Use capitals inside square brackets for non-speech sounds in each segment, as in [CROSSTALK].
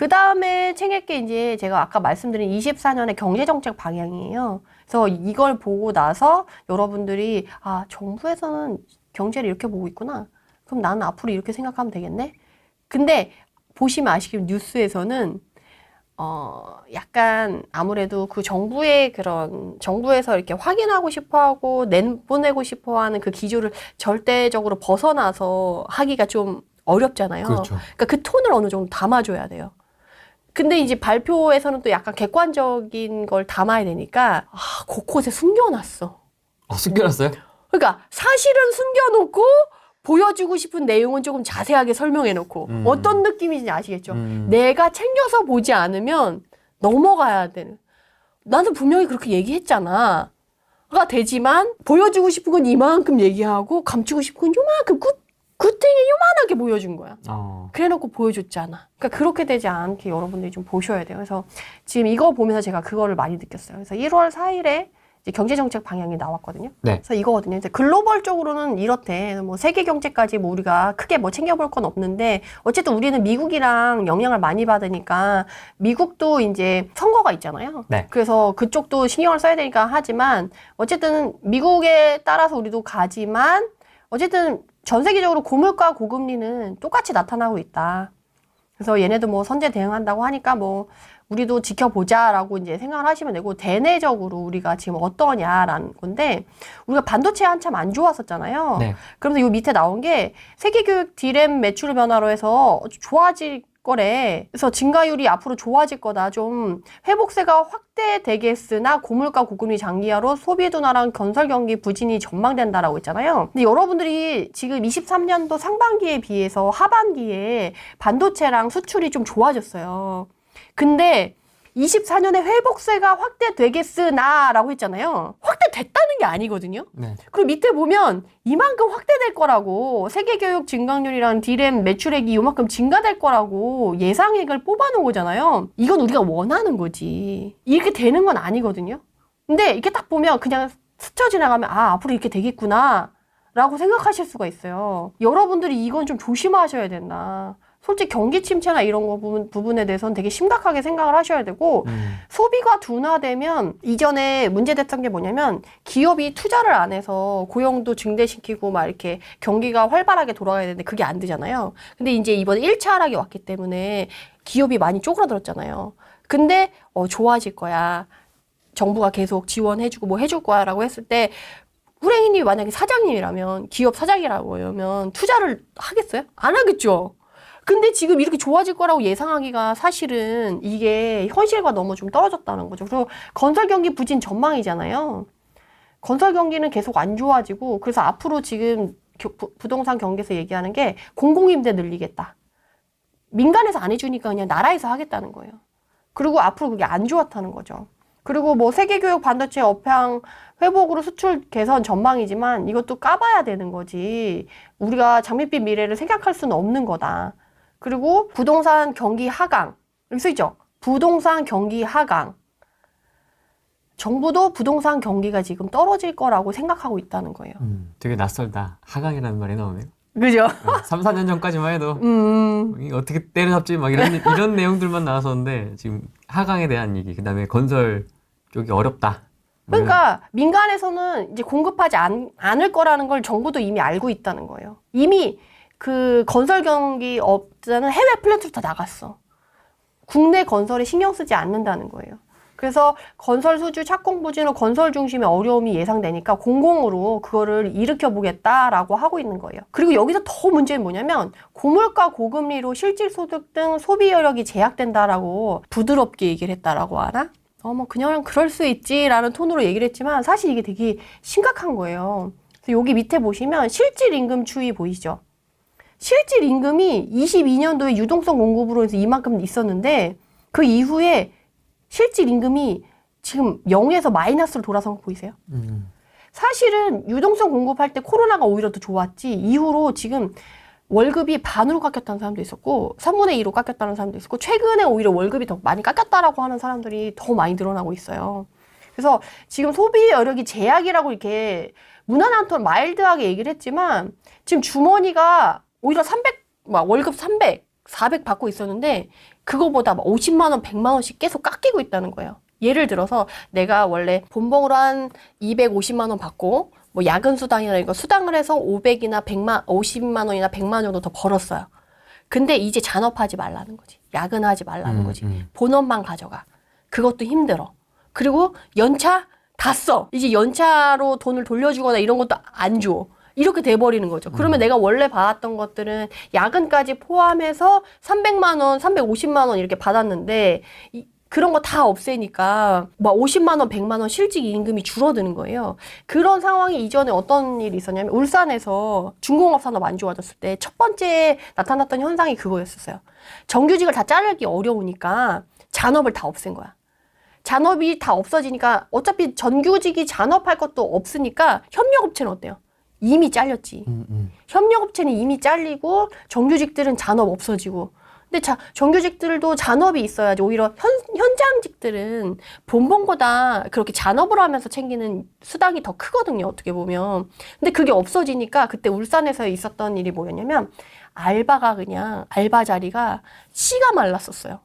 그 다음에 챙길 게 이제 제가 아까 말씀드린 24년의 경제정책 방향이에요. 그래서 이걸 보고 나서 여러분들이 아, 정부에서는 경제를 이렇게 보고 있구나. 그럼 나는 앞으로 이렇게 생각하면 되겠네. 근데 보시면 아시겠지만 뉴스에서는 어, 약간 아무래도 그 정부의 그런, 정부에서 이렇게 확인하고 싶어 하고 내보내고 싶어 하는 그 기조를 절대적으로 벗어나서 하기가 좀 어렵잖아요. 그렇죠. 그러니까 그 톤을 어느 정도 담아줘야 돼요. 근데 이제 발표에서는 또 약간 객관적인 걸 담아야 되니까, 아, 곳곳에 숨겨놨어. 아, 숨겨놨어요? 그러니까 사실은 숨겨놓고 보여주고 싶은 내용은 조금 자세하게 설명해놓고 음. 어떤 느낌인지 아시겠죠? 음. 내가 챙겨서 보지 않으면 넘어가야 되는. 나는 분명히 그렇게 얘기했잖아. 가 되지만 보여주고 싶은 건 이만큼 얘기하고 감추고 싶은 건 요만큼 굿, 굿탱이 요만하게 보여준 거야. 어. 그래놓고 보여줬잖아. 그러니까 그렇게 되지 않게 여러분들이 좀 보셔야 돼요. 그래서 지금 이거 보면서 제가 그거를 많이 느꼈어요. 그래서 1월 4일에 이제 경제정책 방향이 나왔거든요. 네. 그래서 이거거든요. 이제 글로벌적으로는 이렇대. 뭐 세계 경제까지 뭐 우리가 크게 뭐 챙겨볼 건 없는데 어쨌든 우리는 미국이랑 영향을 많이 받으니까 미국도 이제 선거가 있잖아요. 네. 그래서 그쪽도 신경을 써야 되니까 하지만 어쨌든 미국에 따라서 우리도 가지만 어쨌든 전 세계적으로 고물가 고금리는 똑같이 나타나고 있다. 그래서 얘네도 뭐 선제 대응한다고 하니까 뭐 우리도 지켜보자라고 이제 생각을 하시면 되고 대내적으로 우리가 지금 어떠냐라는 건데 우리가 반도체 한참 안 좋았었잖아요. 네. 그러면서 이 밑에 나온 게 세계 교육 디램 매출 변화로 해서 좋아질 거래. 그래서 증가율이 앞으로 좋아질 거다. 좀 회복세가 확대되겠으나 고물가 고금리 장기화로 소비 둔화랑 건설 경기 부진이 전망된다라고 했잖아요. 근데 여러분들이 지금 23년도 상반기에 비해서 하반기에 반도체랑 수출이 좀 좋아졌어요. 근데 24년에 회복세가 확대되겠으나라고 했잖아요. 확대됐다는 게 아니거든요. 네. 그리고 밑에 보면 이만큼 확대될 거라고 세계교육 증강률이랑 디램 매출액이 이만큼 증가될 거라고 예상액을 뽑아놓은 거잖아요. 이건 우리가 원하는 거지. 이렇게 되는 건 아니거든요. 근데 이렇게 딱 보면 그냥 스쳐 지나가면 아 앞으로 이렇게 되겠구나 라고 생각하실 수가 있어요. 여러분들이 이건 좀 조심하셔야 된다. 솔직히 경기 침체나 이런 거 부분, 부분에 대해서는 되게 심각하게 생각을 하셔야 되고 음. 소비가 둔화되면 이전에 문제됐던 게 뭐냐면 기업이 투자를 안 해서 고용도 증대시키고 막 이렇게 경기가 활발하게 돌아가야 되는데 그게 안 되잖아요. 근데 이제 이번에 1차 하락이 왔기 때문에 기업이 많이 쪼그라들었잖아요. 근데 어 좋아질 거야. 정부가 계속 지원해주고 뭐 해줄 거야라고 했을 때 후랭이님이 만약에 사장님이라면 기업 사장이라고 하면 투자를 하겠어요? 안 하겠죠. 근데 지금 이렇게 좋아질 거라고 예상하기가 사실은 이게 현실과 너무 좀 떨어졌다는 거죠. 그리고 건설 경기 부진 전망이잖아요. 건설 경기는 계속 안 좋아지고 그래서 앞으로 지금 부동산 경기에서 얘기하는 게 공공임대 늘리겠다. 민간에서 안 해주니까 그냥 나라에서 하겠다는 거예요. 그리고 앞으로 그게 안 좋았다는 거죠. 그리고 뭐 세계교육 반도체 업황 회복으로 수출 개선 전망이지만 이것도 까봐야 되는 거지. 우리가 장밋빛 미래를 생각할 수는 없는 거다. 그리고 부동산 경기 하강. 여기 쓰이죠? 부동산 경기 하강. 정부도 부동산 경기가 지금 떨어질 거라고 생각하고 있다는 거예요. 음, 되게 낯설다. 하강이라는 말이 나오네요. 그죠? 어, 3, 4년 전까지만 해도 음. 어떻게 때려잡지 막 이런 이런 내용들만 나왔었는데 지금 하강에 대한 얘기, 그다음에 건설 쪽이 어렵다. 그러니까 민간에서는 이제 공급하지 않, 않을 거라는 걸 정부도 이미 알고 있다는 거예요. 이미 그 건설 경기 업자는 해외 플랜트로 다 나갔어. 국내 건설에 신경 쓰지 않는다는 거예요. 그래서 건설 수주 착공 부진으로 건설 중심의 어려움이 예상되니까 공공으로 그거를 일으켜 보겠다라고 하고 있는 거예요. 그리고 여기서 더 문제는 뭐냐면 고물가 고금리로 실질 소득 등 소비 여력이 제약된다라고 부드럽게 얘기를 했다라고 하나? 어머 그냥 그럴 수 있지라는 톤으로 얘기를 했지만 사실 이게 되게 심각한 거예요. 그래서 여기 밑에 보시면 실질 임금 추이 보이시죠? 실질 임금이 22년도에 유동성 공급으로 해서 이만큼 있었는데 그 이후에 실질 임금이 지금 0에서 마이너스로 돌아선 거 보이세요? 음, 사실은 유동성 공급할 때 코로나가 오히려 더 좋았지 이후로 지금 월급이 반으로 깎였다는 사람도 있었고 3분의 2로 깎였다는 사람도 있었고 최근에 오히려 월급이 더 많이 깎였다라고 하는 사람들이 더 많이 늘어나고 있어요. 그래서 지금 소비 여력이 제약이라고 이렇게 무난한 톤 마일드하게 얘기를 했지만 지금 주머니가 오히려 300, 막 월급 300, 400 받고 있었는데 그거보다 막 50만 원, 100만 원씩 계속 깎이고 있다는 거예요. 예를 들어서 내가 원래 본봉으로 한 250만 원 받고 뭐 야근 수당이나 이거 수당을 해서 500이나 100만 50만 원이나 100만 원 정도 더 벌었어요. 근데 이제 잔업하지 말라는 거지. 야근하지 말라는 음, 거지. 음. 본업만 가져가. 그것도 힘들어. 그리고 연차 다 써. 이제 연차로 돈을 돌려주거나 이런 것도 안 줘. 이렇게 돼버리는 거죠. 그러면 내가 원래 받았던 것들은 야근까지 포함해서 300만 원, 350만 원 이렇게 받았는데 이, 그런 거 다 없애니까 막 50만 원, 100만 원 실직 임금이 줄어드는 거예요. 그런 상황이 이전에 어떤 일이 있었냐면 울산에서 중공업 산업 안 좋아졌을 때 첫 번째 나타났던 현상이 그거였었어요. 정규직을 다 자르기 어려우니까 잔업을 다 없앤 거야. 잔업이 다 없어지니까 어차피 전규직이 잔업할 것도 없으니까 협력업체는 어때요? 이미 잘렸지. 음, 음. 협력업체는 이미 잘리고 정규직들은 잔업 없어지고. 근데 자, 정규직들도 잔업이 있어야지. 오히려 현, 현장직들은 본봉보다 그렇게 잔업을 하면서 챙기는 수당이 더 크거든요. 어떻게 보면. 근데 그게 없어지니까 그때 울산에서 있었던 일이 뭐였냐면 알바가 그냥 알바 자리가 씨가 말랐었어요.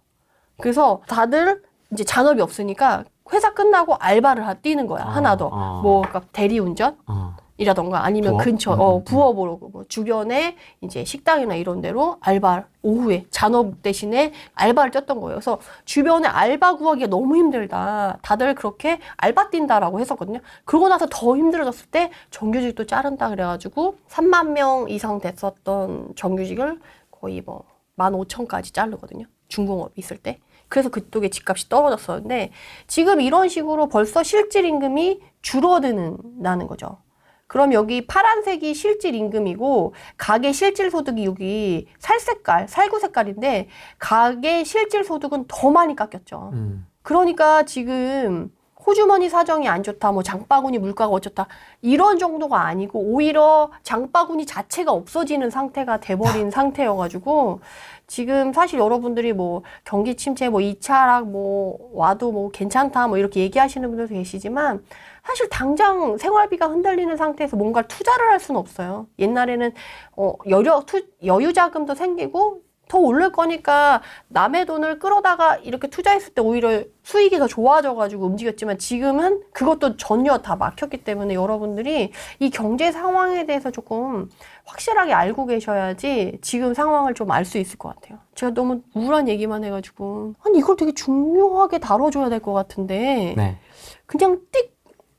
그래서 다들 이제 잔업이 없으니까 회사 끝나고 알바를 하- 뛰는 거야. 아, 하나 더. 아. 뭐, 그러니까 대리운전? 어. 이라던가 아니면 부업? 근처 음, 어 음, 부업으로 뭐 주변에 이제 식당이나 이런 데로 알바 오후에 잔업 대신에 알바를 뛰었던 거예요. 그래서 주변에 알바 구하기가 너무 힘들다. 다들 그렇게 알바 뛴다라고 했었거든요. 그러고 나서 더 힘들어졌을 때 정규직도 자른다 그래가지고 3만 명 이상 됐었던 정규직을 거의 뭐 15,000까지 자르거든요. 중공업 있을 때. 그래서 그쪽에 집값이 떨어졌었는데 지금 이런 식으로 벌써 실질 임금이 줄어드는다는 거죠. 그럼 여기 파란색이 실질 임금이고 가계 실질 소득이 여기 살 색깔, 살구 색깔인데 가계 실질 소득은 더 많이 깎였죠. 음. 그러니까 지금 호주머니 사정이 안 좋다, 뭐 장바구니 물가가 어쩌다 이런 정도가 아니고 오히려 장바구니 자체가 없어지는 상태가 돼버린 [LAUGHS] 상태여가지고 지금 사실 여러분들이 뭐 경기 침체, 뭐 2차 하락 뭐 와도 뭐 괜찮다 뭐 이렇게 얘기하시는 분들도 계시지만 사실 당장 생활비가 흔들리는 상태에서 뭔가 투자를 할 수는 없어요. 옛날에는 어 여유 투 여유 자금도 생기고 더 오를 거니까 남의 돈을 끌어다가 이렇게 투자했을 때 오히려 수익이 더 좋아져가지고 움직였지만 지금은 그것도 전혀 다 막혔기 때문에 여러분들이 이 경제 상황에 대해서 조금 확실하게 알고 계셔야지 지금 상황을 좀 알 수 있을 것 같아요. 제가 너무 우울한 얘기만 해가지고 아니 이걸 되게 중요하게 다뤄줘야 될 것 같은데 네. 그냥 띡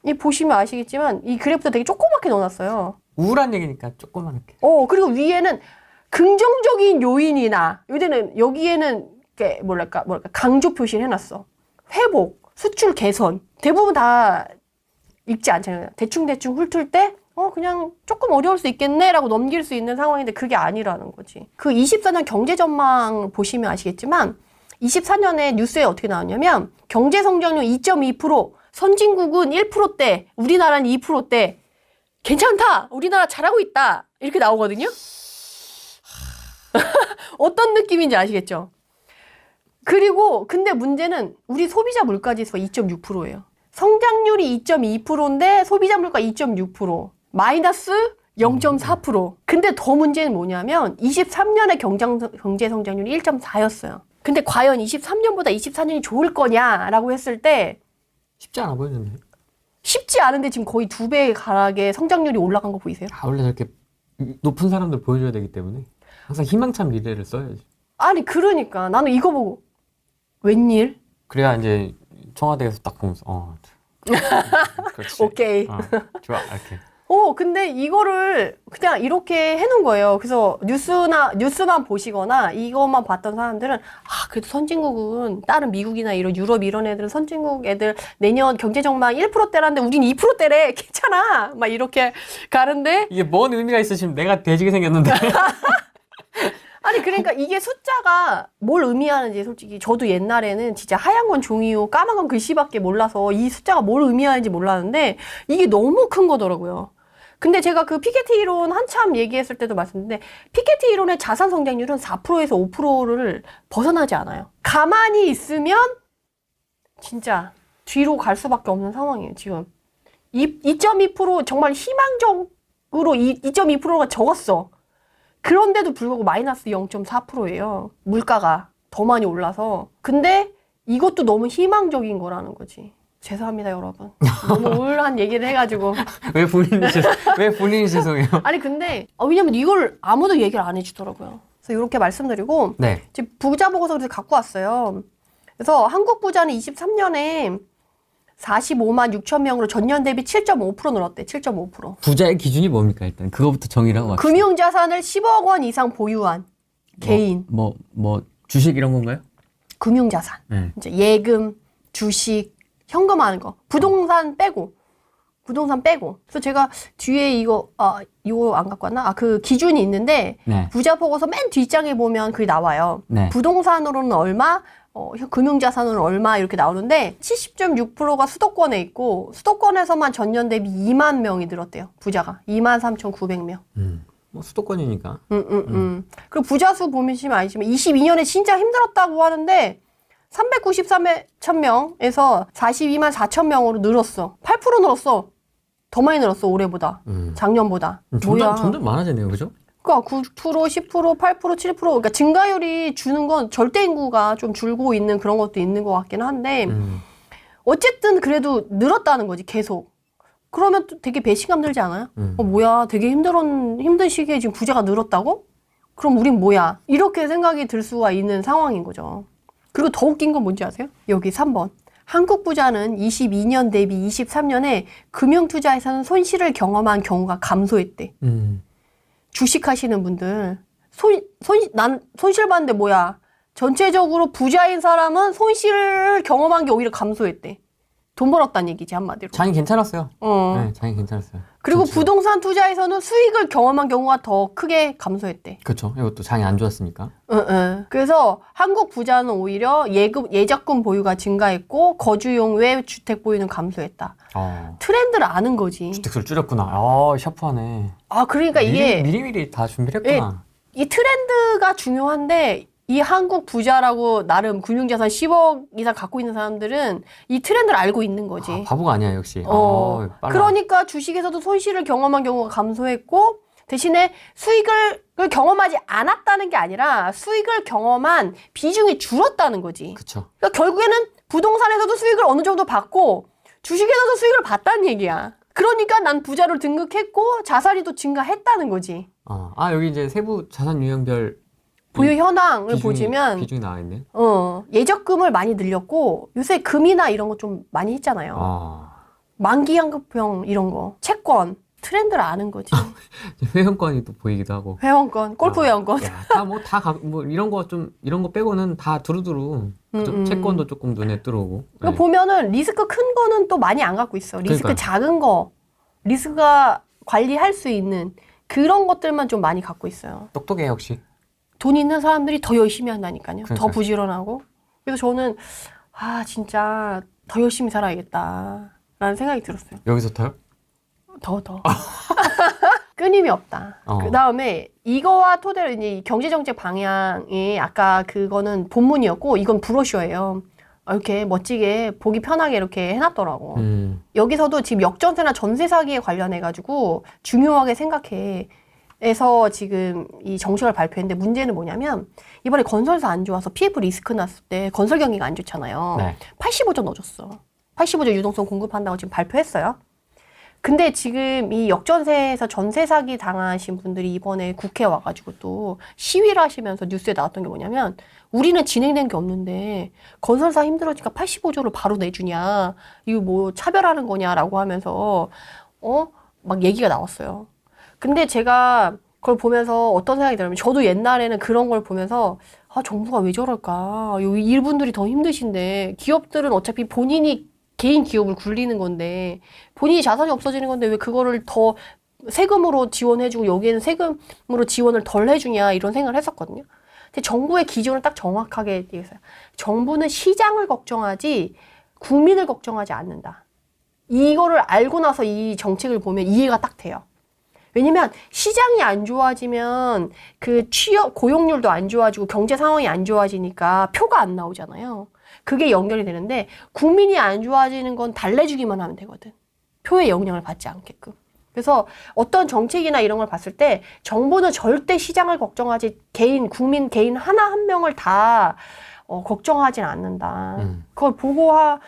이 보시면 아시겠지만 이 그래프도 되게 조그맣게 넣어놨어요. 우울한 얘기니까 조그맣게. 어, 그리고 위에는 긍정적인 요인이나, 요새는 여기에는, 이렇게 뭐랄까, 뭐랄까, 강조 표시를 해놨어. 회복, 수출 개선. 대부분 다 읽지 않잖아요. 대충 대충 훑을 때, 어, 그냥 조금 어려울 수 있겠네라고 넘길 수 있는 상황인데 그게 아니라는 거지. 그 24년 경제 전망 보시면 아시겠지만, 24년에 뉴스에 어떻게 나왔냐면, 경제 성장률 2.2%, 선진국은 1%대, 우리나라는 2%대, 괜찮다! 우리나라 잘하고 있다! 이렇게 나오거든요? [LAUGHS] 어떤 느낌인지 아시겠죠? 그리고 근데 문제는 우리 소비자 물가 지수가 2.6%예요. 성장률이 2.2%인데 소비자 물가 2.6% 마이너스 0.4%. 근데 더 문제는 뭐냐면 23년에 경장, 경제 성장률이 1.4였어요. 근데 과연 23년보다 24년이 좋을 거냐라고 했을 때 쉽지 않아 보이는데. 쉽지 않은데 지금 거의 두 배의 가락의 성장률이 올라간 거 보이세요? 아, 원래 저렇게 높은 사람들 보여줘야 되기 때문에 항상 희망찬 미래를 써야지. 아니 그러니까 나는 이거 보고 웬일? 그래야 이제 청와대에서 딱 보면서 어. [LAUGHS] 그렇지. 오케이. 어, 좋아. 이렇게. 어, 근데 이거를 그냥 이렇게 해놓은 거예요. 그래서 뉴스나, 뉴스만 보시거나 이것만 봤던 사람들은, 아, 그래도 선진국은, 다른 미국이나 이런 유럽 이런 애들은 선진국 애들 내년 경제 전망 1%대라는데 우린 2%대래. [LAUGHS] 괜찮아. 막 이렇게 가는데, 이게 뭔 의미가 있으시면 내가 돼지게 생겼는데. [LAUGHS] 아니, 그러니까 이게 숫자가 뭘 의미하는지 솔직히 저도 옛날에는 진짜 하얀 건 종이요, 까만 건 글씨밖에 몰라서 이 숫자가 뭘 의미하는지 몰랐는데 이게 너무 큰 거더라고요. 근데 제가 그 피케티 이론 한참 얘기했을 때도 말씀드렸는데 피케티 이론의 자산 성장률은 4%에서 5%를 벗어나지 않아요. 가만히 있으면 진짜 뒤로 갈 수밖에 없는 상황이에요, 지금. 2.2% 정말 희망적으로 2.2%가 적었어. 그런데도 불구하고 마이너스 0.4%예요. 물가가 더 많이 올라서. 근데 이것도 너무 희망적인 거라는 거지. 죄송합니다, 여러분. 너무 [LAUGHS] 우울한 얘기를 해가지고. 왜 본인이 죄, 왜 본인이 죄송해요? [LAUGHS] 아니, 근데, 아, 왜냐면 이걸 아무도 얘기를 안 해주더라고요. 그래서 이렇게 말씀드리고, 네. 지금 부자 보고서 그래서 갖고 왔어요. 그래서 한국 부자는 23년에 45만 6천 명으로 전년 대비 7.5% 늘었대. 7.5%. 부자의 기준이 뭡니까 일단 그거부터 정의를 하고 갑시다. 금융 자산을 10억 원 이상 보유한 개인 뭐뭐 주식 이런 건가요? 금융 자산. 네. 이제 예금, 주식, 현금하는 거. 부동산 빼고. 부동산 빼고. 그래서 제가 뒤에 이거 아 이거 안 갖고 왔나? 아 그 기준이 있는데 네. 부자 보고서 맨 뒷장에 보면 그게 나와요. 네. 부동산으로는 얼마, 어, 금융자산으로는 얼마 이렇게 나오는데 70.6%가 수도권에 있고 수도권에서만 전년 대비 2만 명이 늘었대요. 부자가 2만 3,900명. 음. 뭐 수도권이니까. 음, 음, 음. 그리고 부자 수 보시면 아시지만 22년에 진짜 힘들었다고 하는데 393천 명에서 42만 4천 명으로 늘었어. 8% 늘었어. 더 많이 늘었어 올해보다. 음. 작년보다. 점점 뭐야? 점점 많아지네요, 그죠? 그러니까 9%, 10%, 8%, 7% 그러니까 증가율이 주는 건 절대 인구가 좀 줄고 있는 그런 것도 있는 것 같긴 한데 음. 어쨌든 그래도 늘었다는 거지 계속. 그러면 또 되게 배신감 들지 않아요? 음. 어 뭐야 되게 힘든 힘든 시기에 지금 부자가 늘었다고? 그럼 우린 뭐야? 이렇게 생각이 들 수가 있는 상황인 거죠. 그리고 더 웃긴 건 뭔지 아세요? 여기 3번. 한국 부자는 22년 대비 23년에 금융 투자에서는 손실을 경험한 경우가 감소했대. 음. 주식 하시는 분들 손, 손, 난 손실 봤는데 뭐야. 전체적으로 부자인 사람은 손실을 경험한 게 오히려 감소했대. 돈 벌었다는 얘기지, 한마디로. 장이 괜찮았어요. 어. 네, 장이 괜찮았어요. 그리고 전체적으로. 부동산 투자에서는 수익을 경험한 경우가 더 크게 감소했대. 그렇죠. 이것도 장이 안 좋았으니까. 응, 응. 그래서 한국 부자는 오히려 예금, 예적금 보유가 증가했고, 거주용 외 주택 보유는 감소했다. 어. 트렌드를 아는 거지. 주택수를 줄였구나. 아, 샤프하네. 아, 그러니까 이게 미리 미리 다 준비를 했구나. 이 트렌드가 중요한데 이 한국 부자라고 나름 금융자산 10억 이상 갖고 있는 사람들은 이 트렌드를 알고 있는 거지. 아, 바보가 아니야 역시. 어, 어. 그러니까 주식에서도 손실을 경험한 경우가 감소했고 대신에 수익을 경험하지 않았다는 게 아니라 수익을 경험한 비중이 줄었다는 거지. 그쵸. 그러니까 결국에는 부동산에서도 수익을 어느 정도 받고 주식에서도 수익을 봤다는 얘기야. 그러니까 난 부자로 등극했고 자산이 또 증가했다는 거지. 어. 아 여기 이제 세부 자산 유형별 보유 현황을 비중이, 보시면 비중이 나와 있네. 어, 예적금을 많이 늘렸고 요새 금이나 이런 거 좀 많이 했잖아요. 아. 만기 환급형 이런 거, 채권 트렌드를 아는 거지. [LAUGHS] 회원권이 또 보이기도 하고. 회원권, 골프 아, 회원권. 다뭐다뭐 이런 거 좀 이런 거 빼고는 다 두루두루? 음, 음. 채권도 조금 눈에 들어오고. 이거 네. 보면은 리스크 큰 거는 또 많이 안 갖고 있어. 리스크 그러니까요. 작은 거, 리스크가 관리할 수 있는 그런 것들만 좀 많이 갖고 있어요. 똑똑해 역시. 돈 있는 사람들이 더 열심히 한다니까요. 더 그러니까요. 부지런하고. 그래서 저는 아 진짜 더 열심히 살아야겠다라는 생각이 들었어요. 여기서부터요? 더 더. [LAUGHS] 끊임이 없다. 어. 그 다음에 이거와 토대로 이제 경제 정책 방향이 아까 그거는 본문이었고 이건 브로셔예요. 어, 이렇게 멋지게 보기 편하게 이렇게 해놨더라고. 음. 여기서도 지금 역전세나 전세 사기에 관련해 가지고 중요하게 생각해. 에서 지금 이 정책을 발표했는데 문제는 뭐냐면 이번에 건설사 안 좋아서 PF 리스크 났을 때 건설 경기가 안 좋잖아요. 네. 85조 넣어줬어. 85조 유동성 공급한다고 지금 발표했어요. 근데 지금 이 역전세에서 전세 사기 당하신 분들이 이번에 국회에 와가지고 또 시위를 하시면서 뉴스에 나왔던 게 뭐냐면 우리는 진행된 게 없는데 건설사 힘들어지니까 85조를 바로 내주냐 이거 뭐 차별하는 거냐라고 하면서 어 막 얘기가 나왔어요. 근데 제가 그걸 보면서 어떤 생각이 들냐면 저도 옛날에는 그런 걸 보면서 아 정부가 왜 저럴까 여기 일분들이 더 힘드신데 기업들은 어차피 본인이 개인 기업을 굴리는 건데 본인이 자산이 없어지는 건데 왜 그거를 더 세금으로 지원해주고 여기에는 세금으로 지원을 덜 해주냐 이런 생각을 했었거든요. 근데 정부의 기준을 딱 정확하게 얘기했어요. 정부는 시장을 걱정하지 국민을 걱정하지 않는다. 이거를 알고 나서 이 정책을 보면 이해가 딱 돼요. 왜냐면 시장이 안 좋아지면 그 취업 고용률도 안 좋아지고 경제 상황이 안 좋아지니까 표가 안 나오잖아요. 그게 연결이 되는데 국민이 안 좋아지는 건 달래주기만 하면 되거든. 표에 영향을 받지 않게끔. 그래서 어떤 정책이나 이런 걸 봤을 때 정부는 절대 시장을 걱정하지 개인 국민 개인 하나 한 명을 다 어, 걱정하진 않는다. 음. 그걸 보고 하,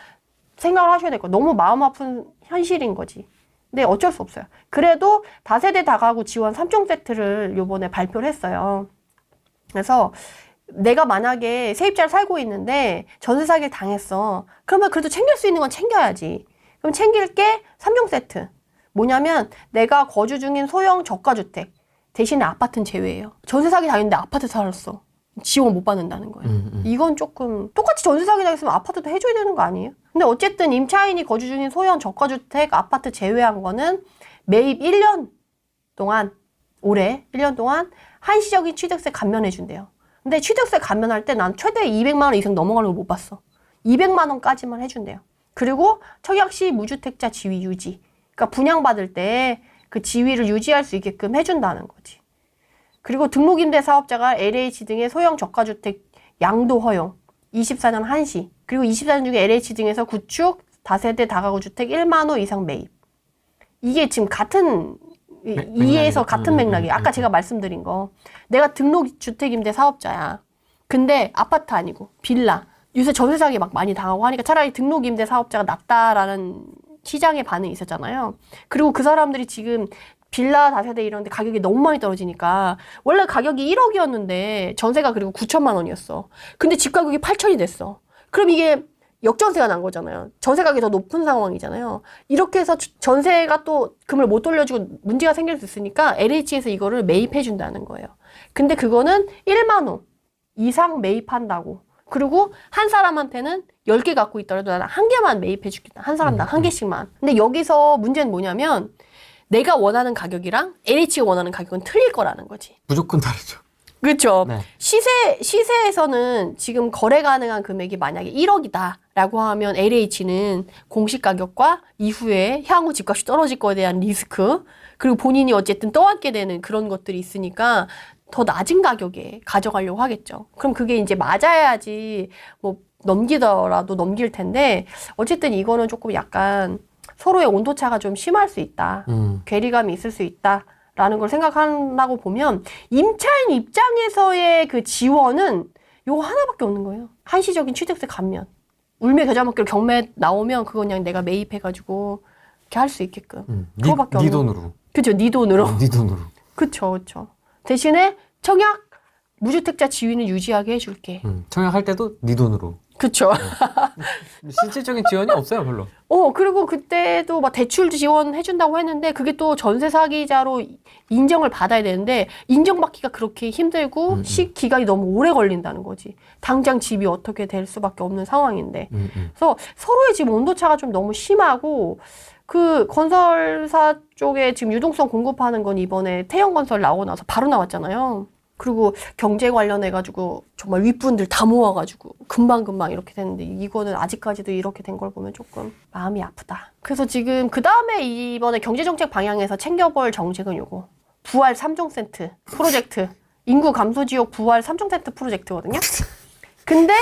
생각을 하셔야 될 거예요. 너무 마음 아픈 현실인 거지. 근데 어쩔 수 없어요. 그래도 다세대 다가구 지원 3종 세트를 요번에 발표를 했어요. 그래서 내가 만약에 세입자를 살고 있는데 전세 사기를 당했어. 그러면 그래도 챙길 수 있는 건 챙겨야지. 그럼 챙길 게 3종 세트. 뭐냐면 내가 거주 중인 소형 저가주택 대신에 아파트는 제외예요. 전세 사기 당했는데 아파트 살았어. 지원 못 받는다는 거예요. 음, 음. 이건 조금 똑같이 전세 사기 당했으면 아파트도 해줘야 되는 거 아니에요? 근데 어쨌든 임차인이 거주 중인 소형 저가주택 아파트 제외한 거는 매입 1년 동안 올해 1년 동안 한시적인 취득세 감면해 준대요. 근데 취득세 감면할 때 난 최대 200만 원 이상 넘어가는 걸 못 봤어. 200만 원까지만 해준대요. 그리고 청약 시 무주택자 지위 유지. 그러니까 분양받을 때 그 지위를 유지할 수 있게끔 해준다는 거지. 그리고 등록임대 사업자가 LH 등의 소형 저가주택 양도 허용 24년 한시 그리고 24년 중에 LH 등에서 구축 다세대 다가구 주택 1만 호 이상 매입 이게 지금 같은 이- 맥- 이해에서 맥락이. 같은 음, 맥락이 음, 아까 음, 제가 말씀드린 거 내가 등록 주택임대 사업자야 근데 아파트 아니고 빌라 요새 전세 사기 막 많이 당하고 하니까 차라리 등록 임대 사업자가 낫다라는 시장의 반응이 있었잖아요 그리고 그 사람들이 지금 빌라 다세대 이런 데 가격이 너무 많이 떨어지니까 원래 가격이 1억이었는데 전세가 그리고 9천만 원이었어. 근데 집 가격이 8천이 됐어. 그럼 이게 역전세가 난 거잖아요. 전세 가격이 더 높은 상황이잖아요. 이렇게 해서 주- 전세가 또 금을 못 돌려주고 문제가 생길 수 있으니까 LH에서 이거를 매입해 준다는 거예요. 근데 그거는 1만 원 이상 매입한다고. 그리고 한 사람한테는 10개 갖고 있더라도 나는 한 개만 매입해 주겠다. 한 사람당 한 개씩만. 근데 여기서 문제는 뭐냐면 내가 원하는 가격이랑 LH가 원하는 가격은 틀릴 거라는 거지. 무조건 다르죠. 그렇죠. 네. 시세 시세에서는 지금 거래 가능한 금액이 만약에 1억이다라고 하면 LH는 공시 가격과 이후에 향후 집값이 떨어질 거에 대한 리스크 그리고 본인이 어쨌든 떠안게 되는 그런 것들이 있으니까 더 낮은 가격에 가져가려고 하겠죠. 그럼 그게 이제 맞아야지 뭐 넘기더라도 넘길 텐데 어쨌든 이거는 조금 약간 서로의 온도차가 좀 심할 수 있다. 음. 괴리감이 있을 수 있다 라는 걸 생각한다고 보면 임차인 입장에서의 그 지원은 요거 하나밖에 없는 거예요. 한시적인 취득세 감면. 울며 겨자 먹기로 경매 나오면 그건 그냥 내가 매입해가지고 이렇게 할 수 있게끔. 음. 네, 그거밖에 네 없는 돈으로. 그죠? 네 돈으로. 어, 네 돈으로. [LAUGHS] 그쵸, 그쵸. 대신에 청약 무주택자 지위는 유지하게 해줄게. 음. 청약할 때도 네 돈으로. 그쵸. 실질적인 지원이 없어요, 별로. 어, 그리고 그때도 막 대출 지원해준다고 했는데 그게 또 전세 사기자로 인정을 받아야 되는데 인정받기가 그렇게 힘들고 음, 음. 시 기간이 너무 오래 걸린다는 거지. 당장 집이 어떻게 될 수밖에 없는 상황인데. 음, 음. 그래서 서로의 지금 온도차가 좀 너무 심하고 그 건설사 쪽에 지금 유동성 공급하는 건 이번에 태영건설 나오고 나서 바로 나왔잖아요. 그리고 경제 관련해가지고 정말 윗분들 다 모아가지고 금방금방 이렇게 됐는데 이거는 아직까지도 이렇게 된 걸 보면 조금 마음이 아프다. 그래서 지금 그 다음에 이번에 경제정책 방향에서 챙겨볼 정책은 요거. 부활 3종 세트 프로젝트. 인구 감소 지역 부활 3종 세트 프로젝트거든요. 근데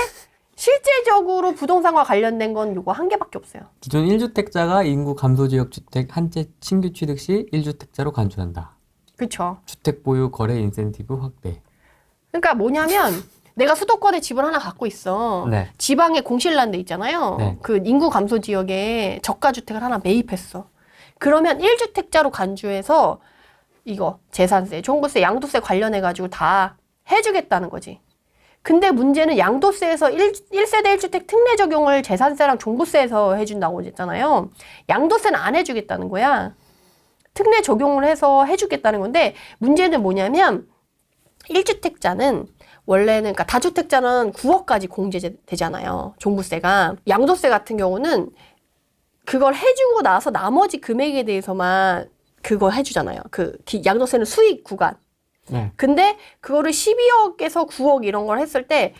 실제적으로 부동산과 관련된 건 요거 한 개밖에 없어요. 기존 1주택자가 인구 감소 지역 주택 한 채 신규 취득 시 1주택자로 간주한다. 그쵸? 주택 보유 거래 인센티브 확대. 그러니까 뭐냐면 내가 수도권에 집을 하나 갖고 있어. 네. 지방에 공실난 데 있잖아요. 네. 그 인구 감소 지역에 저가 주택을 하나 매입했어. 그러면 1주택자로 간주해서 이거 재산세, 종부세, 양도세 관련해 가지고 다 해주겠다는 거지. 근데 문제는 양도세에서 1, 1세대 1주택 특례 적용을 재산세랑 종부세에서 해준다고 했잖아요. 양도세는 안 해주겠다는 거야. 특례 적용을 해서 해주겠다는 건데 문제는 뭐냐면 1주택자는 원래는 그러니까 다주택자는 9억까지 공제되잖아요. 종부세가 양도세 같은 경우는 그걸 해주고 나서 나머지 금액에 대해서만 그거 해주잖아요. 그 기- 양도세는 수익 구간. 네. 근데 그거를 12억에서 9억 이런 걸 했을 때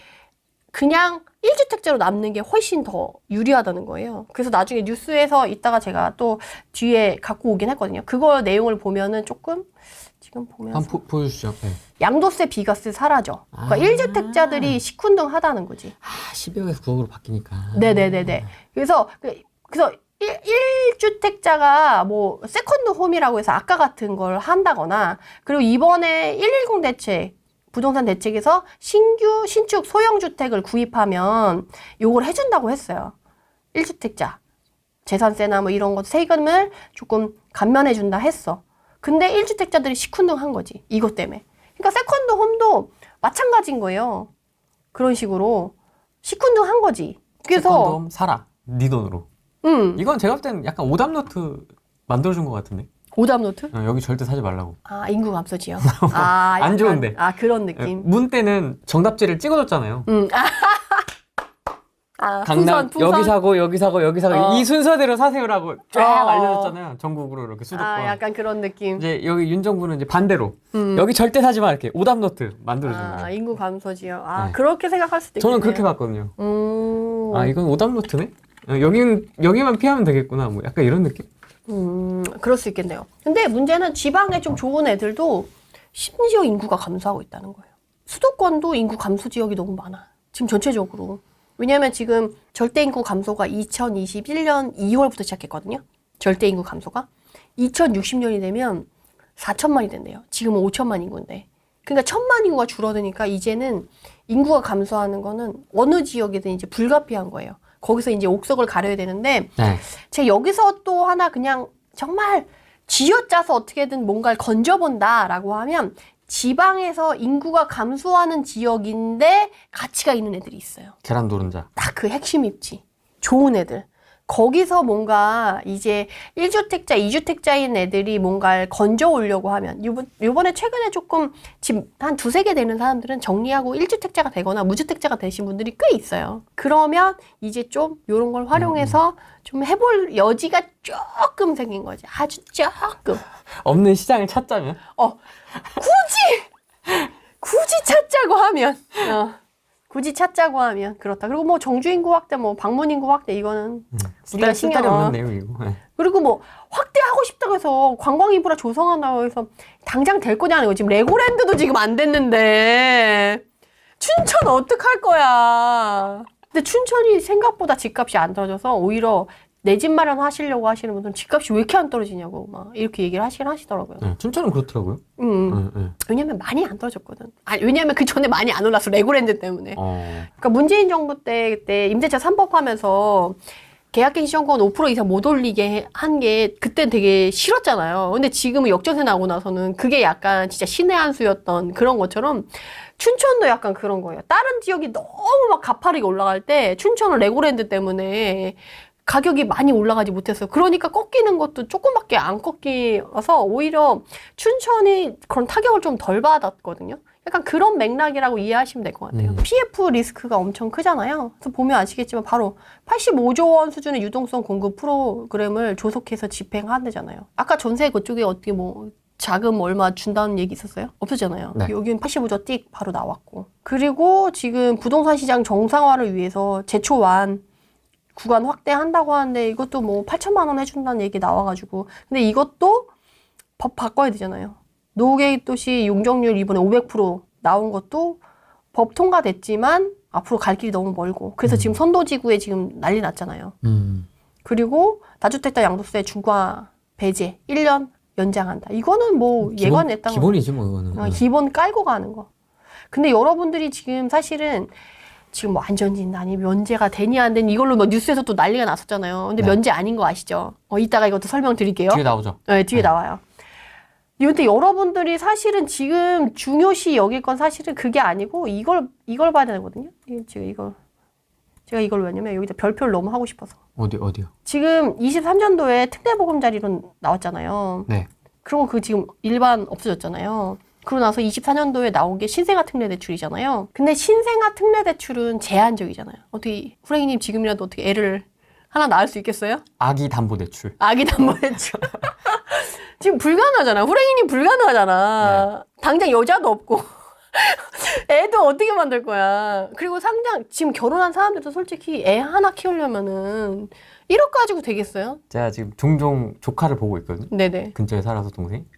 그냥 1주택자로 남는 게 훨씬 더 유리하다는 거예요. 그래서 나중에 뉴스에서 이따가 제가 또 뒤에 갖고 오긴 했거든요. 그거 내용을 보면은 조금 지금 보면 한번 보- 보여주시죠. 네. 양도세 비과세 사라져. 그러니까 아. 1주택자들이 시큰둥하다는 거지. 아, 12억에서 9억으로 바뀌니까. 네네네네. 그래서 그- 그래서 일 1주택자가 뭐 세컨드 홈이라고 해서 아까 같은 걸 한다거나 그리고 이번에 110 대책 부동산 대책에서 신규 신축 소형 주택을 구입하면 요걸 해준다고 했어요. 1주택자 재산세나 뭐 이런 것 세금을 조금 감면해 준다 했어. 근데 1주택자들이 시큰둥한 거지. 이것 때문에. 그러니까 세컨드 홈도 마찬가지인 거예요. 그런 식으로 시큰둥한 거지. 그래서 세컨드 홈 사라. 네 돈으로. 음. 이건 제가 볼 때는 약간 오답 노트 만들어준 것 같은데. 오답 노트? 어, 여기 절대 사지 말라고. 아, 인구 감소 지역. [LAUGHS] 아, 안 약간- 좋은데. 아, 그런 예, 느낌. 문 때는 정답지를 찍어줬잖아요. 음. 아, [LAUGHS] 아 강남 풍선, 풍선. 여기 사고 여기 사고 여기 사고 어. 이 순서대로 사세요라고 쫙 어. 알려줬잖아요. 전국으로 이렇게 수도권. 아, 약간 그런 느낌. 이제 여기 윤 정부는 이제 반대로 음. 여기 절대 사지 마 이렇게 오답 노트 만들어준 아, 거예요. 인구 감소 지역. 아, 네. 그렇게 생각할 수도 있겠네요. 저는 그렇게 봤거든요. 음. 아 이건 오답 노트네? 어, 여긴 여기만 피하면 되겠구나. 뭐 약간 이런 느낌. 음, 그럴 수 있겠네요. 근데 문제는 지방에 좀 좋은 애들도 심지어 인구가 감소하고 있다는 거예요. 수도권도 인구 감소 지역이 너무 많아. 지금 전체적으로. 왜냐하면 지금 절대 인구 감소가 2021년 2월부터 시작했거든요. 절대 인구 감소가. 2060년이 되면 4천만이 된대요. 지금은 5천만 인구인데. 그러니까 천만 인구가 줄어드니까 이제는 인구가 감소하는 거는 어느 지역이든 이제 불가피한 거예요. 거기서 이제 옥석을 가려야 되는데 네. 제가 여기서 또 하나 그냥 정말 쥐어짜서 어떻게든 뭔가를 건져본다라고 하면 지방에서 인구가 감소하는 지역인데 가치가 있는 애들이 있어요. 계란 노른자. 딱 그 핵심 입지. 좋은 애들. 거기서 뭔가 이제 1주택자, 2주택자인 애들이 뭔가를 건져 오려고 하면 요번, 요번에 최근에 조금 지금 한 두세 개 되는 사람들은 정리하고 1주택자가 되거나 무주택자가 되신 분들이 꽤 있어요. 그러면 이제 좀 요런 걸 활용해서 좀 해볼 여지가 조금 생긴 거지. 아주 조금. 없는 시장을 찾자면 어, 굳이! 굳이 찾자고 하면. 어, 굳이 찾자고 하면 그렇다. 그리고 뭐 정주인구 확대, 뭐 방문인구 확대 이거는 우리가 쓸데리, 쓸데리 신경 없는 내용이고. 네. 그리고 뭐 확대하고 싶다고 해서 관광 인프라 조성한다고 해서 당장 될 거냐는 거 지금 레고랜드도 지금 안 됐는데 춘천 어떡할 거야. 근데 춘천이 생각보다 집값이 안 떨어져서 오히려 내 집 마련 하시려고 하시는 분들은 집값이 왜 이렇게 안 떨어지냐고 막 이렇게 얘기를 하시긴 하시더라고요. 네, 춘천은 그렇더라고요. 음. 네, 네. 왜냐면 많이 안 떨어졌거든. 아니, 왜냐면 그 전에 많이 안 올랐어. 레고랜드 때문에. 어. 그러니까 문재인 정부 때 그때 임대차 3법 하면서 계약갱 시정권 5% 이상 못 올리게 한 게 그때 되게 싫었잖아요. 근데 지금은 역전세 나고 나서는 그게 약간 진짜 신의 한 수였던 그런 것처럼 춘천도 약간 그런 거예요. 다른 지역이 너무 막 가파르게 올라갈 때 춘천은 레고랜드 때문에 가격이 많이 올라가지 못했어요. 그러니까 꺾이는 것도 조금밖에 안 꺾여서 오히려 춘천이 그런 타격을 좀 덜 받았거든요. 약간 그런 맥락이라고 이해하시면 될 것 같아요. 음. PF 리스크가 엄청 크잖아요. 그래서 보면 아시겠지만 바로 85조 원 수준의 유동성 공급 프로그램을 조속해서 집행하잖아요. 아까 전세 그쪽에 어떻게 뭐 자금 얼마 준다는 얘기 있었어요? 없었잖아요. 네. 여기는 85조 띡 바로 나왔고. 그리고 지금 부동산 시장 정상화를 위해서 제초완 구간 확대한다고 하는데 이것도 뭐 8천만 원 해준다는 얘기 나와가지고 근데 이것도 법 바꿔야 되잖아요. 노후계획 도시 용적률 이번에 500% 나온 것도 법 통과됐지만 앞으로 갈 길이 너무 멀고 그래서 지금 선도지구에 지금 난리 났잖아요. 음. 그리고 다주택자 양도세 중과 배제 1년 연장한다. 이거는 뭐 예관했던 거. 기본이지 뭐 이거는. 어, 네. 기본 깔고 가는 거. 근데 여러분들이 지금 사실은 지금 뭐 안전진단이 면제가 되니 안 되니 이걸로 뭐 뉴스에서 또 난리가 났었잖아요. 근데 네. 면제 아닌 거 아시죠? 어, 이따가 이것도 설명드릴게요. 뒤에 나오죠. 네, 뒤에 네. 나와요. 근데 여러분들이 사실은 지금 중요시 여길 건 사실은 그게 아니고 이걸 이걸 봐야 되거든요. 이- 지금 이걸 제가 이걸 왜냐면 여기다 별표를 너무 하고 싶어서 어디 어디요? 지금 23년도에 특례보금자리로 나왔잖아요. 네. 그럼 그 지금 일반 없어졌잖아요. 그러고 나서 24년도에 나온 게 신생아 특례 대출이잖아요. 근데 신생아 특례 대출은 제한적이잖아요. 어떻게 후랭이님 지금이라도 어떻게 애를 하나 낳을 수 있겠어요? 아기 담보 대출. 아기 담보 대출. [LAUGHS] 지금 불가능하잖아. 후랭이님 불가능하잖아. 당장 여자도 없고. [LAUGHS] 애도 어떻게 만들 거야. 그리고 상장, 지금 결혼한 사람들도 솔직히 애 하나 키우려면은 1억 가지고 되겠어요? 제가 지금 종종 조카를 보고 있거든요. 네네. 근처에 살아서 동생이. 하,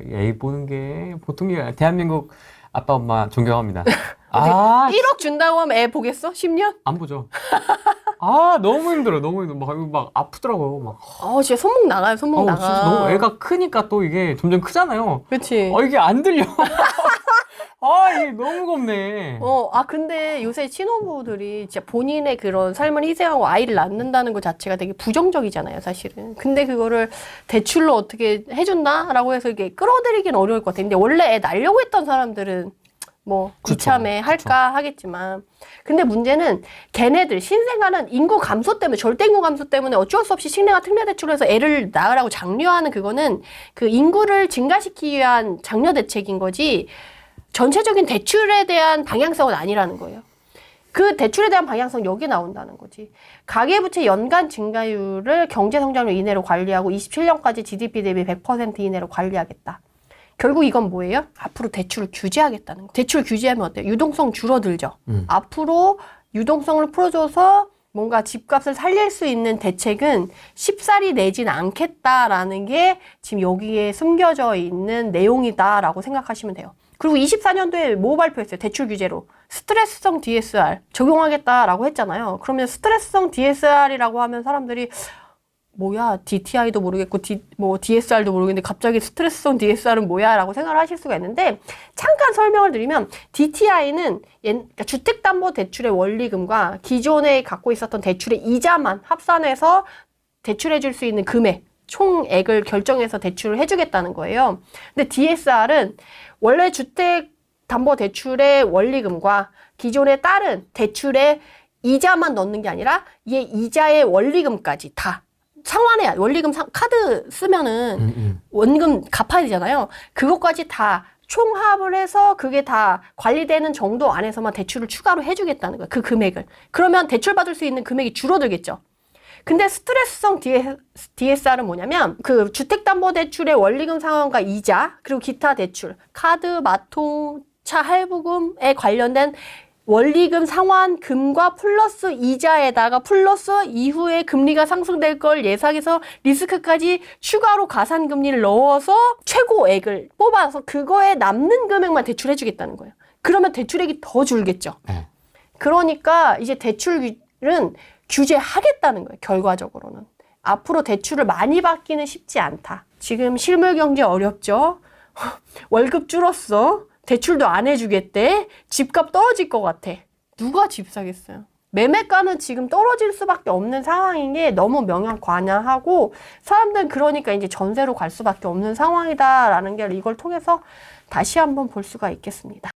애 보는 게 보통 게 아니라 대한민국 아빠 엄마 존경합니다. [LAUGHS] 아, 1억 준다고 하면 애 보겠어? 10년? 안 보죠. [LAUGHS] 아 너무 힘들어 너무 힘들어 막, 막 아프더라고요 막 어, 진짜 손목 나가요, 손목 어우, 나가. 진짜 너무 애가 크니까 또 이게 점점 크잖아요 그치. 어 이게 안 들려 [LAUGHS] 아 이게 너무 겁네 어, 아, 근데 요새 신혼부부들이 진짜 본인의 그런 삶을 희생하고 아이를 낳는다는 것 자체가 되게 부정적이잖아요, 사실은. 근데 그거를 대출로 어떻게 해준다라고 해서 이게 끌어들이긴 어려울 것 같아요. 근데 원래 애 낳으려고 했던 사람들은 뭐 그쵸, 이참에 할까 하겠지만. 근데 문제는 걔네들, 신생아는 인구 감소 때문에, 절대 인구 감소 때문에 어쩔 수 없이 식량과 특례 대출을 해서 애를 낳으라고 장려하는 그거는 그 인구를 증가시키기 위한 장려 대책인 거지 전체적인 대출에 대한 방향성은 아니라는 거예요. 그 대출에 대한 방향성 여기 나온다는 거지. 가계부채 연간 증가율을 경제 성장률 이내로 관리하고 27년까지 GDP 대비 100% 이내로 관리하겠다. 결국 이건 뭐예요? 앞으로 대출을 규제하겠다는 거. 대출 규제하면 어때요? 유동성 줄어들죠. 음. 앞으로 유동성을 풀어줘서 뭔가 집값을 살릴 수 있는 대책은 쉽사리 내진 않겠다라는 게 지금 여기에 숨겨져 있는 내용이다라고 생각하시면 돼요. 그리고 24년도에 뭐 발표했어요? 대출 규제로. 스트레스성 DSR 적용하겠다라고 했잖아요. 그러면 스트레스성 DSR이라고 하면 사람들이 뭐야 DTI도 모르겠고 D, 뭐 DSR도 모르겠는데 갑자기 스트레스성 DSR은 뭐야라고 생각을 하실 수가 있는데 잠깐 설명을 드리면 DTI는 그러니까 주택담보대출의 원리금과 기존에 갖고 있었던 대출의 이자만 합산해서 대출해 줄 수 있는 금액 총액을 결정해서 대출을 해주겠다는 거예요. 근데 DSR은 원래 주택 담보 대출의 원리금과 기존에 다른 대출의 이자만 넣는 게 아니라 이 이자의 원리금까지 다 상환해야 원리금 상- 카드 쓰면은 음, 음. 원금 갚아야 되잖아요. 그것까지 다 총합을 해서 그게 다 관리되는 정도 안에서만 대출을 추가로 해주겠다는 거예요. 그 금액을. 그러면 대출 받을 수 있는 금액이 줄어들겠죠. 근데 스트레스성 DSR은 뭐냐면 그 주택담보대출의 원리금 상환과 이자 그리고 기타 대출, 카드, 마통, 차 할부금에 관련된 원리금 상환금과 플러스 이자에다가 플러스 이후에 금리가 상승될 걸 예상해서 리스크까지 추가로 가산금리를 넣어서 최고액을 뽑아서 그거에 남는 금액만 대출해 주겠다는 거예요. 그러면 대출액이 더 줄겠죠. 네. 그러니까 이제 대출은 규제하겠다는 거예요. 결과적으로는. 앞으로 대출을 많이 받기는 쉽지 않다. 지금 실물 경제 어렵죠? [LAUGHS] 월급 줄었어. 대출도 안 해주겠대. 집값 떨어질 것 같아. 누가 집 사겠어요? 매매가는 지금 떨어질 수밖에 없는 상황인 게 너무 명확관양하고 사람들은 그러니까 이제 전세로 갈 수밖에 없는 상황이다라는 게 이걸 통해서 다시 한번 볼 수가 있겠습니다.